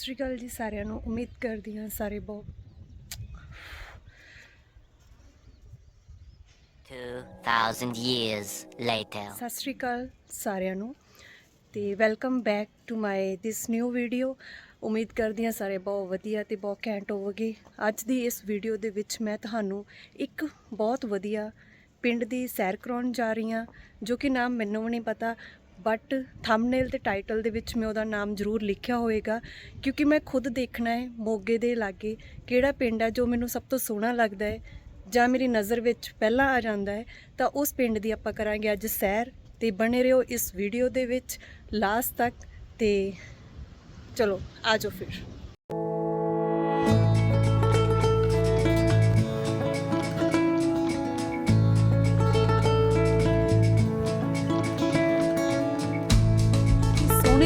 ਸ਼੍ਰੀ ਅਕਾਲ ਜੀ ਸਾਰਿਆਂ ਨੂੰ। ਉਮੀਦ ਕਰਦੀ ਹਾਂ ਸਾਰੇ ਬਹੁਤ 2000 years later. ਸਤਿ ਸ਼੍ਰੀ ਅਕਾਲ ਸਾਰਿਆਂ ਨੂੰ ਤੇ welcome back to my this new video ਉਮੀਦ ਕਰਦੀ ਹਾਂ ਸਾਰੇ ਬਹੁਤ ਵਧੀਆ ਤੇ ਬਹੁਤ ਘੈਂਟ ਹੋਵੋਗੇ। ਅੱਜ ਦੀ ਇਸ ਵੀਡੀਓ ਦੇ ਵਿੱਚ ਮੈਂ ਤੁਹਾਨੂੰ ਇੱਕ ਬਹੁਤ ਵਧੀਆ ਪਿੰਡ ਦੀ ਸੈਰ ਕਰਾਉਣ ਜਾ ਰਹੀ ਹਾਂ ਜੋ ਕਿ ਨਾਮ ਮੈਨੂੰ ਵੀ ਨਹੀਂ ਪਤਾ ਬਟ ਥੰਬਨੇਲ ਤੇ ਟਾਈਟਲ ਦੇ ਵਿੱਚ ਮੈਂ ਉਹਦਾ ਨਾਮ ਜ਼ਰੂਰ ਲਿਖਿਆ ਹੋਵੇਗਾ ਕਿਉਂਕਿ ਮੈਂ ਖੁਦ ਦੇਖਣਾ ਹੈ ਮੋਗੇ ਦੇ ਲਾਗੇ ਕਿਹੜਾ ਪਿੰਡ ਹੈ ਜੋ ਮੈਨੂੰ ਸਭ ਤੋਂ ਸੋਹਣਾ ਲੱਗਦਾ ਹੈ ਜਾਂ ਮੇਰੀ ਨਜ਼ਰ ਵਿੱਚ ਪਹਿਲਾਂ ਆ ਜਾਂਦਾ ਹੈ, ਤਾਂ ਉਸ ਪਿੰਡ ਦੀ ਆਪਾਂ ਕਰਾਂਗੇ ਅੱਜ ਸੈਰ ਤੇ ਬਣੇ ਰਹੋ ਇਸ ਵੀਡੀਓ ਦੇ ਵਿੱਚ ਲਾਸਟ ਤੱਕ ਤੇ ਚਲੋ ਆਜੋ ਫਿਰ।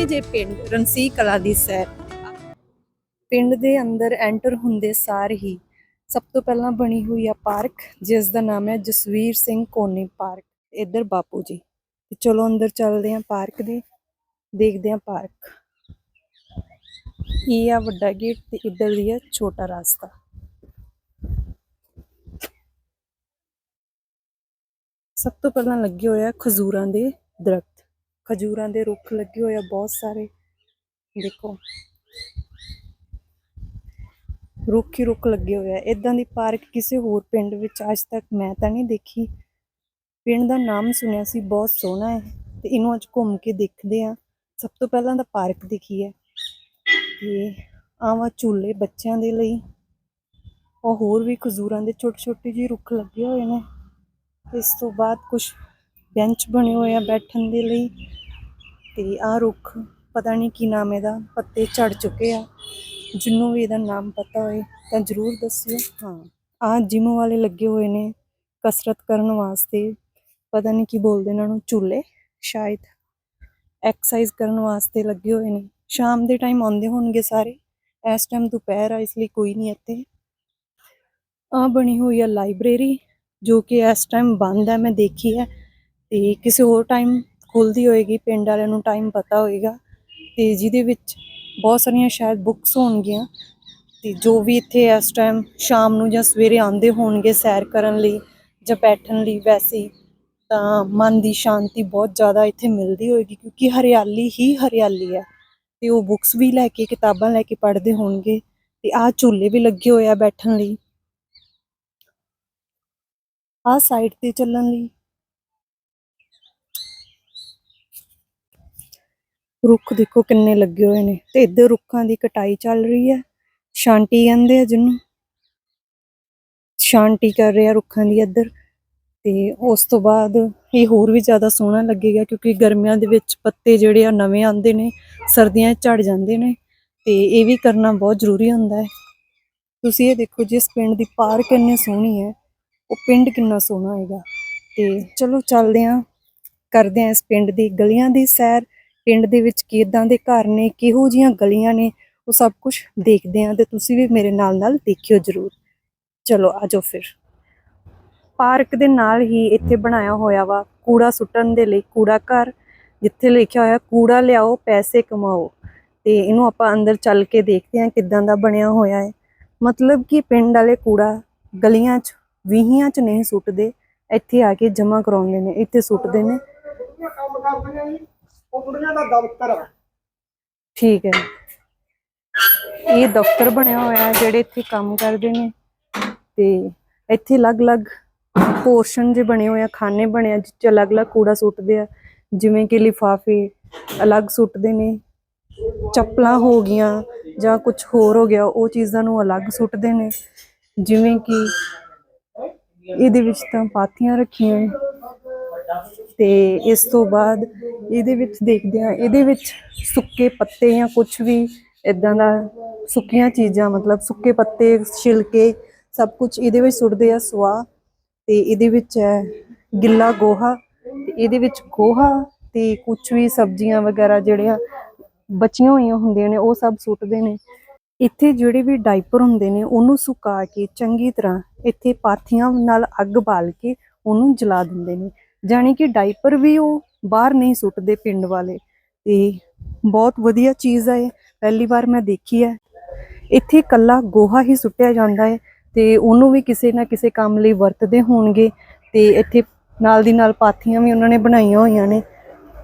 ਸੋਹਣੇ ਜੇ ਪਿੰਡ ਰਣਸੀ ਕਲਾ ਦੀ ਸੈਰ। ਪਿੰਡ ਦੇ ਅੰਦਰ ਐਂਟਰ ਹੁੰਦੇ ਸਾਰ ਹੀ ਸਭ ਤੋਂ ਪਹਿਲਾਂ ਬਣੀ ਹੋਈ ਆ ਪਾਰਕ, ਜਿਸ ਦਾ ਨਾਮ ਹੈ ਜਸਵੀਰ ਸਿੰਘ ਕੋਨੀ ਪਾਰਕ। ਇੱਧਰ ਬਾਪੂ ਜੀ। ਤੇ ਚਲੋ ਅੰਦਰ ਚੱਲਦੇ ਆ ਪਾਰਕ ਦੇ, ਦੇਖਦੇ ਹਾਂ ਪਾਰਕ। ਇਹ ਆ ਵੱਡਾ ਗੇਟ ਤੇ ਇੱਧਰ ਦੀ ਆ ਛੋਟਾ ਰਾਸਤਾ। ਸਭ ਤੋਂ ਪਹਿਲਾਂ ਲੱਗੇ ਹੋਇਆ ਖਜੂਰਾਂ ਦੇ ਦਰਖਤ। ਖਜੂਰਾਂ ਦੇ ਰੁੱਖ ਲੱਗੇ ਹੋਏ ਆ ਬਹੁਤ ਸਾਰੇ। ਦੇਖੋ। ਰੁੱਖ ਹੀ ਰੁੱਖ ਲੱਗੇ ਹੋਏ ਆ। ਇਦਾਂ ਦੀ ਪਾਰਕ ਕਿਸੇ ਹੋਰ ਪਿੰਡ ਵਿੱਚ ਅੱਜ ਤੱਕ ਮੈਂ ਤਾਂ ਨਹੀਂ ਦੇਖੀ। ਪਿੰਡ ਦਾ ਨਾਮ ਸੁਣਿਆ ਸੀ, ਬਹੁਤ ਸੋਹਣਾ ਹੈ। ਤੇ ਇਹਨੂੰ ਅੱਜ ਘੁੰਮ ਕੇ ਦੇਖਦੇ ਆ ਸਭ ਤੋਂ ਪਹਿਲਾਂ ਤਾਂ ਪਾਰਕ ਦਿਖੀ ਹੈ। ਤੇ ਆਵਾ ਝੂਲੇ ਬੱਚਿਆਂ ਦੇ ਲਈ। ਉਹ ਹੋਰ ਵੀ ਖਜੂਰਾਂ ਦੇ ਛੋਟੇ ਛੋਟੇ ਜਿਹੇ ਰੁੱਖ ਲੱਗੇ ਹੋਏ ਨੇ। ਇਸ ਤੋਂ ਬਾਅਦ ਕੁਝ ਬੈਂਚ ਬਣੇ ਹੋਏ ਆ ਬੈਠਣ ਦੇ ਲਈ ਤੇ ਆਹ ਰੁੱਖ ਪਤਾ ਨਹੀਂ ਕੀ ਨਾਮ ਇਹਦਾ, ਪੱਤੇ ਝੜ ਚੁੱਕੇ ਆ। ਜਿਹਨੂੰ ਵੀ ਇਹਦਾ ਨਾਮ ਪਤਾ ਹੋਏ ਤਾਂ ਜਰੂਰ ਦੱਸਿਓ। ਹਾਂ, ਆਹ ਜਿਮ ਵਾਲੇ ਲੱਗੇ ਹੋਏ ਨੇ ਕਸਰਤ ਕਰਨ ਵਾਸਤੇ। ਪਤਾ ਨਹੀਂ ਕੀ ਬੋਲਦੇ ਇਹਨਾਂ ਨੂੰ, ਝੂਲੇ ਸ਼ਾਇਦ। ਐਕਸਰਸਾਈਜ਼ ਕਰਨ ਵਾਸਤੇ ਲੱਗੇ ਹੋਏ ਨੇ। ਸ਼ਾਮ ਦੇ ਟਾਈਮ ਆਉਂਦੇ ਹੋਣਗੇ ਸਾਰੇ। ਇਸ ਟਾਈਮ ਦੁਪਹਿਰ ਆ, ਇਸ ਲਈ ਕੋਈ ਨਹੀਂ ਇੱਥੇ। ਆ ਬਣੀ ਹੋਈ ਆ ਲਾਇਬ੍ਰੇਰੀ, ਜੋ ਕਿ ਇਸ ਟਾਈਮ ਬੰਦ ਹੈ ਮੈਂ ਦੇਖੀ ਹੈ। ਤੇ ਕਿਸੇ ਹੋਰ ਟਾਈਮ ਖੁੱਲਦੀ ਹੋਏਗੀ, ਪਿੰਡ ਵਾਲਿਆਂ ਨੂੰ ਟਾਈਮ ਪਤਾ ਹੋਏਗਾ ਤੇ ਜਿਹਦੇ ਵਿੱਚ ਬਹੁਤ ਸਾਰੀਆਂ ਸ਼ਾਇਦ ਬੁੱਕਸ ਹੋਣਗੀਆਂ ਤੇ ਜੋ ਵੀ ਇੱਥੇ ਇਸ ਟਾਈਮ ਸ਼ਾਮ ਨੂੰ ਜਾਂ ਸਵੇਰੇ ਆਉਂਦੇ ਹੋਣਗੇ ਸੈਰ ਕਰਨ ਲਈ ਜਾਂ ਬੈਠਣ ਲਈ, ਵੈਸੇ ਤਾਂ ਮਨ ਦੀ ਸ਼ਾਂਤੀ ਬਹੁਤ ਜ਼ਿਆਦਾ ਇੱਥੇ ਮਿਲਦੀ ਹੋਏਗੀ ਕਿਉਂਕਿ ਹਰਿਆਲੀ ਹੀ ਹਰਿਆਲੀ ਹੈ ਤੇ ਉਹ ਬੁੱਕਸ ਵੀ ਲੈ ਕੇ, ਕਿਤਾਬਾਂ ਲੈ ਕੇ ਪੜ੍ਹਦੇ ਹੋਣਗੇ ਤੇ ਆਹ ਝੂਲੇ ਵੀ ਲੱਗੇ ਹੋਏ ਆ ਬੈਠਣ ਲਈ। ਆਹ ਸਾਈਡ ਤੇ ਚੱਲਣ ਲਈ ਰੁੱਖ ਦੇਖੋ ਕਿੰਨੇ ਲੱਗੇ ਹੋਏ ਨੇ ਤੇ ਇੱਧਰ ਰੁੱਖਾਂ ਦੀ ਕਟਾਈ ਚੱਲ ਰਹੀ ਹੈ। ਸ਼ਾਂਟੀ ਕਹਿੰਦੇ ਆ ਜਿਹਨੂੰ। ਸ਼ਾਂਟੀ ਕਰ ਰਿਹਾ ਰੁੱਖਾਂ ਦੀ ਇੱਧਰ ਤੇ ਉਸ ਤੋਂ ਬਾਅਦ ਇਹ ਹੋਰ ਵੀ ਜ਼ਿਆਦਾ ਸੋਹਣਾ ਲੱਗੇਗਾ ਕਿਉਂਕਿ ਗਰਮੀਆਂ ਦੇ ਵਿੱਚ ਪੱਤੇ ਜਿਹੜੇ ਆ ਨਵੇਂ ਆਉਂਦੇ ਨੇ, ਸਰਦੀਆਂ ਝੜ ਜਾਂਦੇ ਨੇ ਤੇ ਇਹ ਵੀ ਕਰਨਾ ਬਹੁਤ ਜ਼ਰੂਰੀ ਹੁੰਦਾ ਹੈ। ਤੁਸੀਂ ਇਹ ਦੇਖੋ ਜਿਸ ਪਿੰਡ ਦੀ ਪਾਰਕ ਇੰਨੀ ਸੋਹਣੀ ਹੈ, ਉਹ ਪਿੰਡ ਕਿੰਨਾ ਸੋਹਣਾ ਹੈਗਾ ਤੇ ਚਲੋ ਚੱਲਦੇ ਆਂ ਕਰਦੇ ਆਂ ਇਸ ਪਿੰਡ ਦੀ ਗਲੀਆਂ ਦੀ ਸੈਰ। ਪਿੰਡ ਦੇ ਵਿੱਚ ਕਿਦਾਂ ਦੇ ਘਰ ਨੇ, ਕਿਹੋ ਜੀਆਂ ਗਲੀਆਂ ਨੇ, ਉਹ ਸਭ ਕੁਝ ਦੇਖਦੇ ਆਂ ਤੇ ਤੁਸੀਂ ਵੀ ਮੇਰੇ ਨਾਲ ਨਾਲ ਦੇਖਿਓ ਜਰੂਰ। ਚਲੋ ਆਜੋ ਫਿਰ। ਪਾਰਕ ਦੇ ਨਾਲ ਹੀ ਇੱਥੇ ਬਣਾਇਆ ਹੋਇਆ ਵਾ, ਕੂੜਾ ਸੁੱਟਣ ਦੇ ਲਈ ਕੂੜਾ ਘਰ, ਜਿੱਥੇ ਲਿਖਿਆ ਹੋਇਆ ਕੂੜਾ ਲਿਆਓ, ਪੈਸੇ ਕਮਾਓ। ਤੇ ਇਹਨੂੰ ਆਪਾਂ ਅੰਦਰ ਚੱਲ ਕੇ ਦੇਖਦੇ ਆਂ ਕਿਦਾਂ ਦਾ ਬਣਿਆ ਹੋਇਆ ਹੈ। ਮਤਲਬ ਕਿ ਪਿੰਡ ਵਾਲੇ ਕੂੜਾ ਗਲੀਆਂ 'ਚ, ਵੀਹੀਆਂ 'ਚ ਨਹੀਂ ਸੁੱਟਦੇ, ਇੱਥੇ ਆ ਕੇ ਜਮ੍ਹਾਂ ਕਰਾਉਂਦੇ ਨੇ, ਇੱਥੇ ਸੁੱਟਦੇ ਨੇ। ਉਹ ਕੁੜੀਆਂ ਦਾ ਦਫ਼ਤਰ ਆ। ਠੀਕ ਹੈ। ਇਹ ਦਫ਼ਤਰ ਬਣਿਆ ਹੋਇਆ ਹੈ, ਜਿਹੜੇ ਇੱਥੇ ਕੰਮ ਕਰਦੇ ਨੇ। ਤੇ ਇੱਥੇ ਅਲੱਗ-ਅਲੱਗ ਪੋਰਸ਼ਨ ਜੇ ਬਣੇ ਹੋਏ ਆ, ਖਾਨੇ ਬਣੇ ਆ ਜਿੱਚ ਅਲੱਗ-ਅਲੱਗ ਕੂੜਾ ਸੁੱਟਦੇ ਆ। ਜਿਵੇਂ ਕਿ ਲਿਫਾਫੇ ਅਲੱਗ ਸੁੱਟਦੇ ਨੇ, ਚੱਪਲਾਂ ਹੋ ਗਈਆਂ ਜਾਂ ਕੁਝ ਹੋਰ ਹੋ ਗਿਆ, ਉਹ ਚੀਜ਼ਾਂ ਨੂੰ ਅਲੱਗ ਸੁੱਟਦੇ ਨੇ। ਜਿਵੇਂ ਕਿ ਇਹਦੇ ਵਿੱਚ ਤਾਂ ਪਾਥੀਆਂ ਰੱਖੀਆਂ ਤੇ ਇਸ ਤੋਂ ਬਾਅਦ ਇਹਦੇ ਵਿੱਚ ਦੇਖਦੇ ਆ ਇਹਦੇ ਵਿੱਚ ਸੁੱਕੇ ਪੱਤੇ ਜਾਂ ਕੁਝ ਵੀ ਇਦਾਂ ਦਾ ਸੁੱਕੀਆਂ ਚੀਜ਼ਾਂ, ਮਤਲਬ ਸੁੱਕੇ ਪੱਤੇ, ਛਿਲਕੇ, ਸਭ ਕੁਝ ਇਹਦੇ ਵਿੱਚ ਸੁੱਟਦੇ ਆ ਸਵਾ ਤੇ ਇਹਦੇ ਵਿੱਚ ਹੈ ਗਿੱਲਾ ਗੋਹਾ ਤੇ ਇਹਦੇ ਵਿੱਚ ਗੋਹਾ ਤੇ ਕੁਝ ਵੀ ਸਬਜ਼ੀਆਂ ਵਗੈਰਾ ਜਿਹੜੀਆਂ ਬਚੀਆਂ ਹੋਈਆਂ ਹੁੰਦੀਆਂ ਨੇ, ਉਹ ਸਭ ਸੁੱਟਦੇ ਨੇ। ਇੱਥੇ ਜਿਹੜੇ ਵੀ ਡਾਈਪਰ ਹੁੰਦੇ ਨੇ, ਉਹਨੂੰ ਸੁਕਾ ਕੇ ਚੰਗੀ ਤਰ੍ਹਾਂ ਇੱਥੇ ਪਾਥੀਆਂ ਨਾਲ ਅੱਗ ਬਾਲ ਕੇ ਉਹਨੂੰ ਜਲਾ ਦਿੰਦੇ ਨੇ। ਜਾਣੀ ਕਿ ਡਾਈਪਰ ਵੀ ਉਹ ਬਾਹਰ ਨਹੀਂ ਸੁੱਟਦੇ ਪਿੰਡ ਵਾਲੇ। ਤੇ ਬਹੁਤ ਵਧੀਆ ਚੀਜ਼ ਹੈ ਇਹ। ਪਹਿਲੀ ਵਾਰ ਮੈਂ ਦੇਖੀ ਹੈ। ਇੱਥੇ ਇਕੱਲਾ ਗੋਹਾ ਹੀ ਸੁੱਟਿਆ ਜਾਂਦਾ ਹੈ ਤੇ ਉਹਨੂੰ ਵੀ ਕਿਸੇ ਨਾ ਕਿਸੇ ਕੰਮ ਲਈ ਵਰਤਦੇ ਹੋਣਗੇ ਤੇ ਇੱਥੇ ਨਾਲ ਦੀ ਨਾਲ ਪਾਥੀਆਂ ਵੀ ਉਹਨਾਂ ਨੇ ਬਣਾਈਆਂ ਹੋਈਆਂ ਨੇ।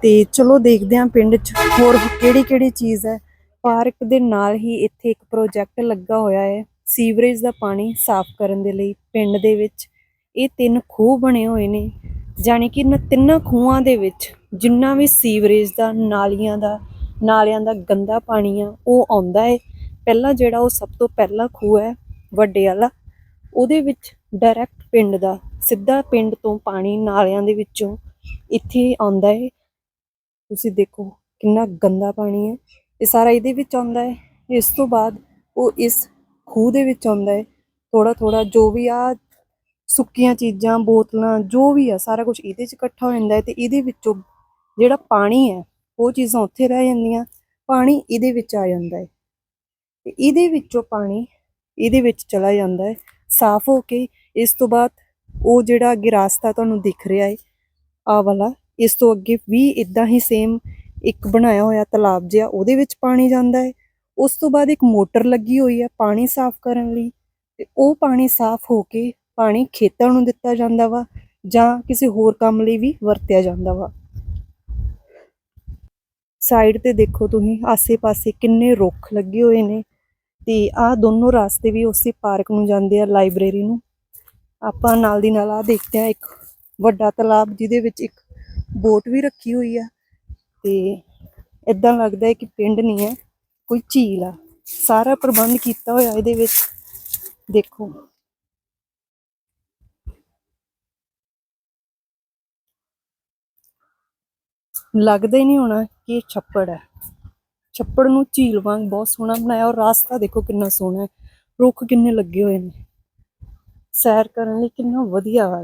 ਤੇ ਚਲੋ ਦੇਖਦੇ ਹਾਂ ਪਿੰਡ 'ਚ ਹੋਰ ਕਿਹੜੀ ਕਿਹੜੀ ਚੀਜ਼ ਹੈ। ਪਾਰਕ ਦੇ ਨਾਲ ਹੀ ਇੱਥੇ ਇੱਕ ਪ੍ਰੋਜੈਕਟ ਲੱਗਾ ਹੋਇਆ ਹੈ ਸੀਵਰੇਜ ਦਾ ਪਾਣੀ ਸਾਫ਼ ਕਰਨ ਦੇ ਲਈ ਪਿੰਡ ਦੇ ਵਿੱਚ। ਇਹ ਤਿੰਨ ਖੂਹ ਬਣੇ ਹੋਏ ਨੇ। ਜਾਣੀ ਕਿ ਇਹਨਾਂ ਤਿੰਨਾਂ ਖੂਹਾਂ ਦੇ ਵਿੱਚ ਜਿੰਨਾ ਵੀ ਸੀਵਰੇਜ ਦਾ, ਨਾਲੀਆਂ ਦਾ, ਨਾਲਿਆਂ ਦਾ ਗੰਦਾ ਪਾਣੀ ਆ, ਉਹ ਆਉਂਦਾ ਹੈ ਪਹਿਲਾ ਜਿਹੜਾ ਉਹ ਸਭ ਤੋਂ ਪਹਿਲਾ ਖੂਹ ਹੈ, ਵੱਡੇ ਵਾਲਾ, ਉਹਦੇ ਵਿੱਚ ਡਾਇਰੈਕਟ ਪਿੰਡ ਦਾ, ਸਿੱਧਾ ਪਿੰਡ ਤੋਂ ਪਾਣੀ ਨਾਲਿਆਂ ਦੇ ਵਿੱਚੋਂ ਇੱਥੇ ਆਉਂਦਾ ਹੈ ਤੁਸੀਂ ਦੇਖੋ ਕਿੰਨਾ ਗੰਦਾ ਪਾਣੀ ਹੈ। ਇਹ ਸਾਰਾ ਇਹਦੇ ਵਿੱਚ ਆਉਂਦਾ ਹੈ ਇਸ ਤੋਂ ਬਾਅਦ ਉਹ ਇਸ ਖੂਹ ਦੇ ਵਿੱਚ ਆਉਂਦਾ ਹੈ ਥੋੜਾ ਥੋੜਾ ਜੋ ਵੀ ਆ ਸੁੱਕੀਆਂ ਚੀਜ਼ਾਂ, ਬੋਤਲਾਂ, ਜੋ ਵੀ ਆ, ਸਾਰਾ ਕੁਝ ਇਹਦੇ 'ਚ ਇਕੱਠਾ ਹੋ ਜਾਂਦਾ ਹੈ ਤੇ ਇਹਦੇ ਵਿੱਚੋਂ ਜਿਹੜਾ ਪਾਣੀ ਹੈ, ਉਹ ਚੀਜ਼ਾਂ ਉੱਥੇ ਰਹਿ ਜਾਂਦੀਆਂ, ਪਾਣੀ ਇਹਦੇ ਵਿੱਚ ਆ ਜਾਂਦਾ ਹੈ। ਤੇ ਇਹਦੇ ਵਿੱਚੋਂ ਪਾਣੀ ਇਹਦੇ ਵਿੱਚ ਚਲਾ ਜਾਂਦਾ ਹੈ। ਸਾਫ਼ ਹੋ ਕੇ ਇਸ ਤੋਂ ਬਾਅਦ ਉਹ ਜਿਹੜਾ ਅੱਗੇ ਰਾਸਤਾ ਤੁਹਾਨੂੰ ਦਿਖ ਰਿਹਾ ਹੈ ਆ ਵਾਲਾ, ਇਸ ਤੋਂ ਅੱਗੇ ਵੀ ਇਦਾਂ ਹੀ ਸੇਮ ਇੱਕ ਬਣਾਇਆ ਹੋਇਆ ਤਲਾਬ ਜਿਹਾ, ਉਹਦੇ ਵਿੱਚ ਪਾਣੀ ਜਾਂਦਾ ਹੈ। ਉਸ ਤੋਂ ਬਾਅਦ ਇੱਕ ਮੋਟਰ ਲੱਗੀ ਹੋਈ ਹੈ ਪਾਣੀ ਸਾਫ਼ ਕਰਨ ਲਈ ਤੇ ਉਹ ਪਾਣੀ ਸਾਫ਼ ਹੋ ਕੇ ਪਾਣੀ ਖੇਤਾਂ ਨੂੰ ਦਿੱਤਾ ਜਾਂਦਾ ਵਾ ਜਾਂ ਕਿਸੇ ਹੋਰ ਕੰਮ ਲਈ ਵੀ ਵਰਤਿਆ ਜਾਂਦਾ ਵਾ। ਸਾਈਡ ਤੇ ਦੇਖੋ ਤੁਸੀਂ, ਆਸੇ-ਪਾਸੇ ਕਿੰਨੇ ਰੁੱਖ ਲੱਗੇ ਹੋਏ ਨੇ ਤੇ ਆਹ ਦੋਨੋਂ ਰਸਤੇ ਵੀ ਉਸੇ ਪਾਰਕ ਨੂੰ ਜਾਂਦੇ ਆ, ਲਾਇਬ੍ਰੇਰੀ ਨੂੰ। ਆਪਾਂ ਨਾਲ ਦੀ ਨਾਲ ਆ ਦੇਖਦੇ ਆ ਇੱਕ ਵੱਡਾ ਤਲਾਬ ਜਿਹਦੇ ਵਿੱਚ ਇੱਕ ਬੋਟ ਵੀ ਰੱਖੀ ਹੋਈ ਆ ਤੇ ਇਦਾਂ ਲੱਗਦਾ ਹੈ ਕਿ ਪਿੰਡ ਨਹੀਂ ਹੈ, ਕੋਈ ਝੀਲ ਆ। ਸਾਰਾ ਪ੍ਰਬੰਧ ਕੀਤਾ ਹੋਇਆ ਇਹਦੇ ਵਿੱਚ। ਦੇਖੋ। ਲੱਗਦਾ ਹੀ ਨਹੀਂ ਹੋਣਾ ਕਿ ਇਹ ਛੱਪੜ ਹੈ। ਛੱਪੜ ਨੂੰ ਝੀਲ ਵਾਂਗ ਬਹੁਤ ਸੋਹਣਾ ਬਣਾਇਆ ਔਰ ਰਾਸਤਾ ਦੇਖੋ ਕਿੰਨਾ ਸੋਹਣਾ ਹੈ। ਰੁੱਖ ਕਿੰਨੇ ਲੱਗੇ ਹੋਏ ਨੇ। ਸੈਰ ਕਰਨ ਲਈ ਕਿੰਨਾ ਵਧੀਆ ਵਾ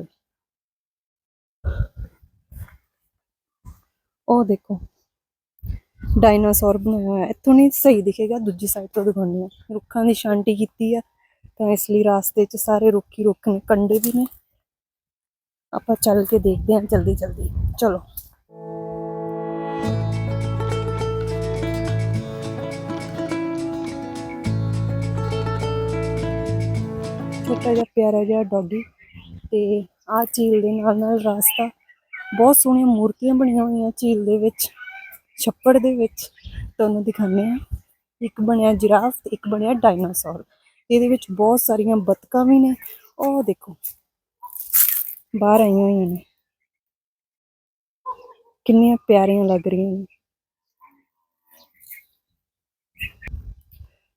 ਉਹ ਦੇਖੋ, ਡਾਇਨਾਸੌਰ ਬਣਾਇਆ ਹੋਇਆ। ਇੱਥੋਂ ਨਹੀਂ ਸਹੀ ਦਿਖੇਗਾ, ਦੂਜੀ ਸਾਈਡ ਤੋਂ ਦਿਖਾਉਂਦੀ ਆ ਰੁੱਖਾਂ ਦੀ ਸ਼ਾਂਤੀ ਕੀਤੀ ਆ ਤਾਂ ਇਸ ਲਈ ਰਾਸਤੇ 'ਚ ਸਾਰੇ ਰੁੱਖ ਹੀ ਰੁੱਖ ਨੇ ਕੰਡੇ ਵੀ ਨੇ। ਆਪਾਂ ਚੱਲ ਕੇ ਦੇਖਦੇ ਹਾਂ ਜਲਦੀ ਜਲਦੀ ਚਲੋ। ਛੋਟਾ ਜਿਹਾ ਪਿਆਰਾ ਜਿਹਾ ਡੌਗੀ ਤੇ ਆਹ ਝੀਲ ਦੇ ਨਾਲ ਨਾਲ ਰਾਸਤਾ। ਬਹੁਤ ਸੋਹਣੀਆਂ ਮੂਰਤੀਆਂ ਬਣੀਆਂ ਹੋਈਆਂ ਝੀਲ ਦੇ ਵਿੱਚ, ਛੱਪੜ ਦੇ ਵਿੱਚ। ਤੁਹਾਨੂੰ ਦਿਖਾਉਂਦੇ ਆ ਇੱਕ ਬਣਿਆ ਜਿਰਾਫ ਤੇ ਇੱਕ ਬਣਿਆ ਡਾਇਨਾਸੌਰ। ਇਹਦੇ ਵਿੱਚ ਬਹੁਤ ਸਾਰੀਆਂ ਬਤਕਾਂ ਵੀ ਨੇ। ਉਹ ਦੇਖੋ, ਬਾਹਰ ਆਈਆਂ ਹੋਈਆਂ ਨੇ। ਕਿੰਨੀਆਂ ਪਿਆਰੀਆਂ ਲੱਗ ਰਹੀਆਂ ਨੇ।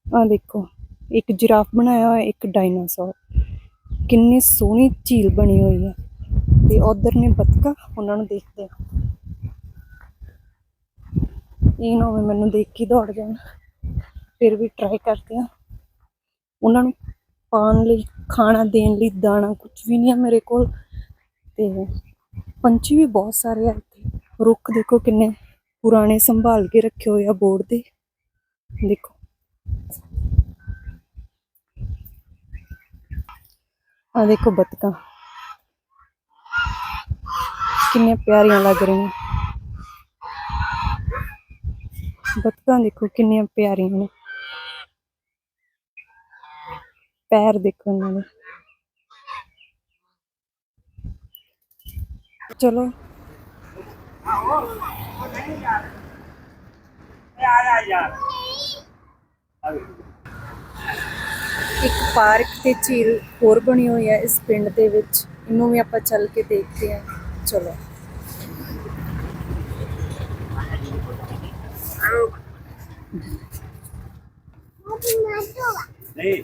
ਆ ਦੇਖੋ ਇੱਕ ਜਿਰਾਫ ਬਣਾਇਆ ਹੋਇਆ, ਇੱਕ ਡਾਇਨਾਸੌਰ। ਕਿੰਨੀ ਸੋਹਣੀ ਝੀਲ ਬਣੀ ਹੋਈ ਹੈ। ਤੇ ਉਧਰ ਨੇ ਬਤਕਾਂ ਉਹਨਾਂ ਨੂੰ ਦੇਖਦੇ ਆ ਇਹ ਨਾ ਹੋਵੇ ਮੈਨੂੰ ਦੇਖ ਕੇ ਦੌੜ ਜਾਣ। ਫਿਰ ਵੀ ਟਰਾਈ ਕਰਦੇ ਆ ਉਹਨਾਂ ਨੂੰ ਪਾਣ ਲਈ, ਖਾਣਾ ਦੇਣ ਲਈ ਦਾਣਾ ਕੁਝ ਵੀ ਨਹੀਂ ਆ ਮੇਰੇ ਕੋਲ। ਤੇ ਪੰਛੀ ਵੀ ਬਹੁਤ ਸਾਰੇ ਆ ਇੱਥੇ। ਰੁੱਖ ਦੇਖੋ ਕਿੰਨੇ ਪੁਰਾਣੇ, ਸੰਭਾਲ ਕੇ ਰੱਖੇ ਹੋਏ ਆ ਬੋਰਡ ਦੇ ਦੇਖੋ। ਆ ਦੇਖੋ ਬਤਕਾਂ। ਕਿੰਨੀਆਂ ਪਿਆਰੀਆਂ ਲੱਗ ਰਹੀਆਂ। ਬਤਕਾਂ ਦੇਖੋ ਕਿੰਨੀਆਂ ਪਿਆਰੀਆਂ ਨੇ। ਪੈਰ ਦੇਖੋ ਇਹਨਾਂ ਦੇ। ਚਲੋ। ਇੱਕ ਪਾਰਕ ਤੇ ਝੀਲ ਹੋਰ ਬਣੀ ਹੋਈ ਹੈ ਇਸ ਪਿੰਡ ਦੇ ਵਿੱਚ। ਇਹਨੂੰ ਵੀ ਆਪਾਂ ਚੱਲ ਕੇ ਦੇਖਦੇ ਹਾਂ। ਚਲੋ। ਨਹੀਂ।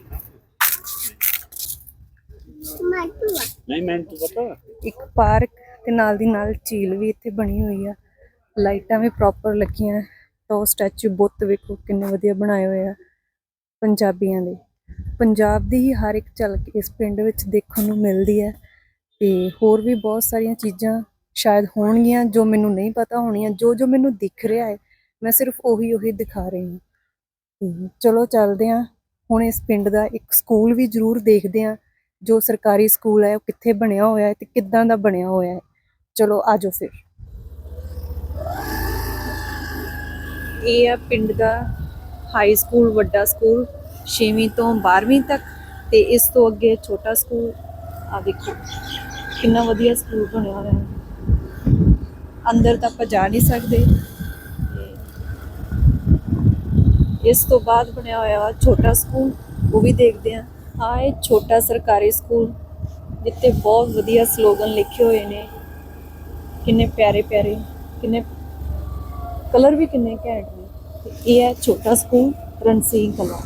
ਨਹੀਂ ਮੈਨੂੰ ਤਾਂ ਪਤਾ। ਇੱਕ ਪਾਰਕ ਤੇ ਨਾਲ ਦੀ ਨਾਲ ਝੀਲ ਵੀ ਇੱਥੇ ਬਣੀ ਹੋਈ ਆ। ਲਾਈਟਾਂ ਵੀ ਪ੍ਰੋਪਰ ਲੱਗੀਆਂ। ਤਾਂ ਸਟੈਚੂ ਬੁੱਤ ਵੇਖੋ ਕਿੰਨੇ ਵਧੀਆ ਬਣਾਏ ਹੋਏ ਆ। ਪੰਜਾਬੀਆਂ ਦੇ। ਪੰਜਾਬ ਦੀ ਹੀ ਹਰ ਇੱਕ ਝਲਕ ਇਸ ਪਿੰਡ ਵਿੱਚ ਦੇਖਣ ਨੂੰ ਮਿਲਦੀ ਹੈ ਤੇ ਹੋਰ ਵੀ ਬਹੁਤ ਸਾਰੀਆਂ ਚੀਜ਼ਾਂ ਸ਼ਾਇਦ ਹੋਣਗੀਆਂ ਜੋ ਮੈਨੂੰ ਨਹੀਂ ਪਤਾ ਹੋਣੀਆਂ, ਜੋ ਜੋ ਮੈਨੂੰ ਦਿਖ ਰਿਹਾ ਹੈ, ਮੈਂ ਸਿਰਫ ਉਹੀ ਉਹੀ ਦਿਖਾ ਰਹੀ ਹਾਂ। ਤੇ ਚਲੋ ਚੱਲਦੇ ਹਾਂ, ਹੁਣ ਇਸ ਪਿੰਡ ਦਾ ਇੱਕ ਸਕੂਲ ਵੀ ਜ਼ਰੂਰ ਦੇਖਦੇ ਹਾਂ, ਜੋ ਸਰਕਾਰੀ ਸਕੂਲ ਹੈ, ਉਹ ਕਿੱਥੇ ਬਣਿਆ ਹੋਇਆ ਹੈ ਤੇ ਕਿੱਦਾਂ ਦਾ ਬਣਿਆ ਹੋਇਆ ਹੈ। ਚਲੋ ਆਜੋ ਫਿਰ। ਇਹ ਆ ਪਿੰਡ ਦਾ ਹਾਈ ਸਕੂਲ ਵੱਡਾ ਸਕੂਲ। 6ਵੀਂ ਤੋਂ 12ਵੀਂ ਤੱਕ ਤੇ ਇਸ ਤੋਂ ਅੱਗੇ ਛੋਟਾ ਸਕੂਲ ਆ ਦੇਖੋ, ਕਿੰਨਾ ਵਧੀਆ ਸਕੂਲ ਬਣਿਆ ਹੋਇਆ ਹੈ। ਅੰਦਰ ਤਾਂ ਆਪਾਂ ਜਾ ਨਹੀਂ ਸਕਦੇ। ਇਸ ਤੋਂ ਬਾਅਦ ਬਣਿਆ ਹੋਇਆ ਵਾ ਛੋਟਾ ਸਕੂਲ, ਉਹ ਵੀ ਦੇਖਦੇ ਆ ਆ ਇਹ ਛੋਟਾ ਸਰਕਾਰੀ ਸਕੂਲ, ਜਿੱਥੇ ਬਹੁਤ ਵਧੀਆ ਸਲੋਗਨ ਲਿਖੇ ਹੋਏ ਨੇ। ਕਿੰਨੇ ਪਿਆਰੇ ਪਿਆਰੇ, ਕਿੰਨੇ ਕਲਰ ਵੀ ਕਿੰਨੇ ਘੈਂਟ ਨੇ। ਤੇ ਇਹ ਹੈ ਛੋਟਾ ਸਕੂਲ, ਰਣਸੀਂਹ ਕਲਾ।